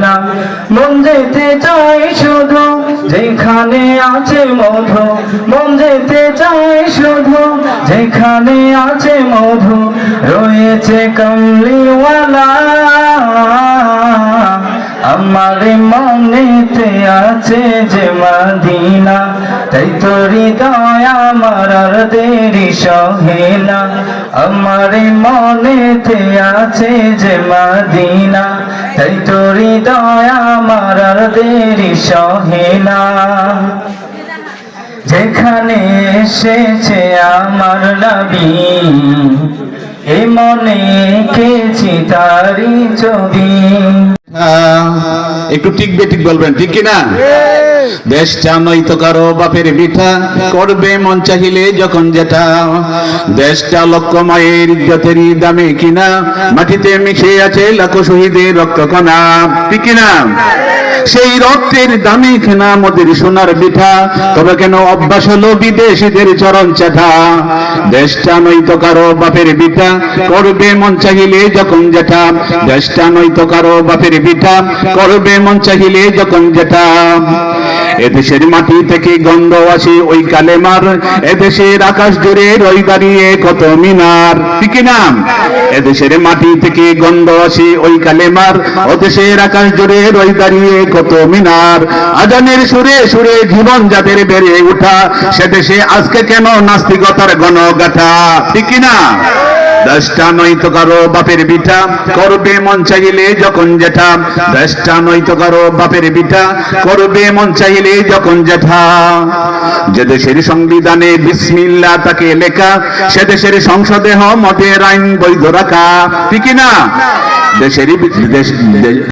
না মন যেতে চাই শুধু, যেখানে আছে মধু। মন যেতে চাই শুধু, যেখানে আছে মধু। রয়েছে কমলিওয়ালা। আমার মনেতে আছে যে মদিনা। তাই তো হৃদয় আমার দেরি সহে না। আমার মনেতে আছে যে মদিনা। তাই তোরি দয়া আমার আর দেরি সহে না। যেখানে এসেছে আমার নবী, এ মনে কেছি তারি ছবি। একটু টিকবে ঠিক বলবেন ঠিক কিনা? দেশটা নয়তো কারও বাপের বিঠা করবে মন চাহিলে যখন যেটা। দেশটা লক্ষ মায়ের ইজ্জতের দামে কিনা মাটিতে মিশে আছে লাখো শহীদের রক্ত কণা ঠিক কিনা? সেই রক্তের দামে কেনা মোদের সোনার বিঠা। তবে কেন অভ্যাস হলো বিদেশিদের চরণ চাঠা দেশটা নয়তো কারও বাপের বিঠা করবে মন চাহিলে যখন যেটা। দেশটা নয়তো কারও বাপের বিঠা করবে মন চাহিলে যখন যেটা। এদেশের মাটি থেকে গন্ধ আসে ওই কালেমার এদেশের আকাশ জুড়ে রই দাঁড়িয়ে কত মিনার। ঠিক না? এদেশের মাটি থেকে গন্ধ আসে ওই কালেমার ও দেশের আকাশ জুড়ে রই দাঁড়িয়ে কত মিনার আজানের সুরে সুরে জীবন যাদের বেড়ে ওঠা সে দেশে আজকে কেন নাস্তিকতার গণগাথা? ঠিক না দশটা নয়তো কারও বাপের বিটা। করবে মন চাইলে যখন জেঠা দশটা নয়তো কারও বাপের বিটা। করবে মন চাইলে যখন যেটা। যে দেশের সংবিধানে বিসমিল্লা তাকে লেখা, সে দেশের সংসদে হ মতের আইন বৈধ রাখা। ঠিক না দেশের দেশ দেশ-